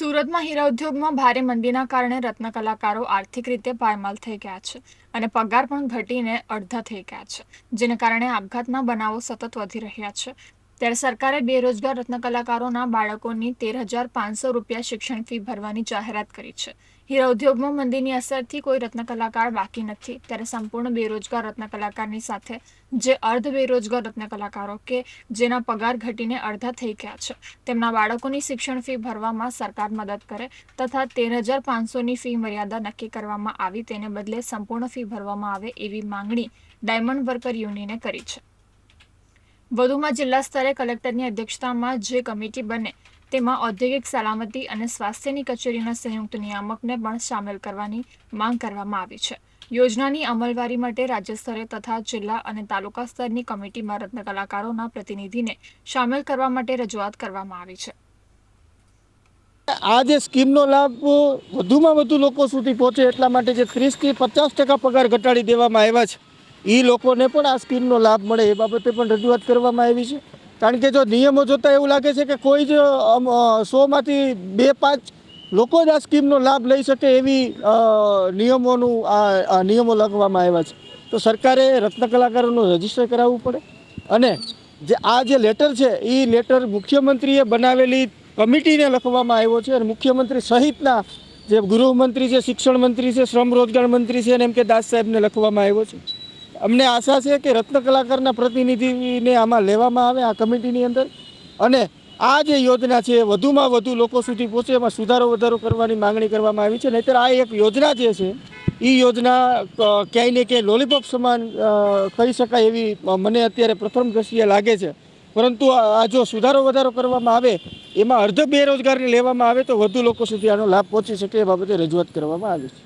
સુરતમાં હીરા ઉદ્યોગમાં ભારે મંદીના કારણે રત્ન કલાકારો આર્થિક રીતે પાયમાલ થઈ ગયા છે અને પગાર પણ ઘટીને અડધા થઈ ગયા છે, જેને કારણે આપઘાતના બનાવો સતત વધી રહ્યા છે. ત્યારે સરકારે બેરોજગાર રત્ન કલાકારોના બાળકોની તેર હજાર પાંચસો રૂપિયા શિક્ષણ ફી ભરવાની જાહેરાત કરી છે. હીરા ઉદ્યોગમાં મંદીની અસરથી કોઈ રત્ન કલાકાર બાકી નથી. ત્યારે સંપૂર્ણ બેરોજગાર રત્ન કલાકારની સાથે જે અર્ધ બેરોજગાર રત્ન કલાકારો કે જેના પગાર ઘટીને અડધા થઈ ગયા છે, તેમના બાળકોની શિક્ષણ ફી ભરવામાં સરકાર મદદ કરે તથા તેર હજાર પાંચસોની ફી મર્યાદા નક્કી કરવામાં આવી, તેને બદલે સંપૂર્ણ ફી ભરવામાં આવે એવી માંગણી ડાયમંડ વર્કર યુનિયને કરી છે. વધુમાં જિલ્લા સ્તરે કલેક્ટરની અધ્યક્ષતામાં જે કમિટી બને, તેમાં ઔદ્યોગિક સલામતી અને સ્વાસ્થ્યની કચેરીના સંયુક્ત નિયામકને પણ સામેલ કરવાની માંગ કરવામાં આવી છે. યોજનાની અમલવારી માટે રાજ્ય સ્તરે તથા જિલ્લા અને તાલુકા સ્તરની કમિટીમાં રત્ન કલાકારોના પ્રતિનિધિને સામેલ કરવા માટે રજૂઆત કરવામાં આવી છે. આ જે સ્કીમનો લાભ વધુમાં વધુ લોકો સુધી પહોંચે એટલા માટે જે ત્રીસથી પચાસ ટકા પગાર ઘટાડી દેવામાં આવ્યા છે. એ લોકોને પણ આ સ્કીમનો લાભ મળે, એ બાબતે પણ રજૂઆત કરવામાં આવી છે. કારણ કે જો નિયમો જોતાં એવું લાગે છે કે કોઈ જ સોમાંથી બે, પાંચ લોકો જ આ સ્કીમનો લાભ લઈ શકે એવી નિયમોનું આ આ નિયમો લખવામાં આવ્યા છે. તો સરકારે રત્ન કલાકારોનું રજિસ્ટર કરાવવું પડે અને જે, આ જે લેટર છે એ લેટર મુખ્યમંત્રીએ બનાવેલી કમિટીને લખવામાં આવ્યો છે અને મુખ્યમંત્રી સહિતના જે ગૃહમંત્રી છે, શિક્ષણ મંત્રી છે, શ્રમ રોજગાર મંત્રી છે અને એમ કે દાસ સાહેબને લખવામાં આવ્યો છે. અમને આશા છે કે રત્ન કલાકારના પ્રતિનિધિને આમાં લેવામાં આવે આ કમિટીની અંદર. અને આ જે યોજના છે, વધુમાં વધુ લોકો સુધી પહોંચે, એમાં સુધારો વધારો કરવાની માંગણી કરવામાં આવી છે. નહીંતર આ એક યોજના જે છે એ યોજના ક્યાંય ને ક્યાંય લોલીપોપ સમાન કહી શકાય એવી મને અત્યારે પ્રથમ દ્રષ્ટિએ લાગે છે. પરંતુ આ જો સુધારો વધારો કરવામાં આવે, એમાં અર્ધ બેરોજગારને લેવામાં આવે તો વધુ લોકો સુધી આનો લાભ પહોંચી શકે એ બાબતે રજૂઆત કરવામાં આવી છે.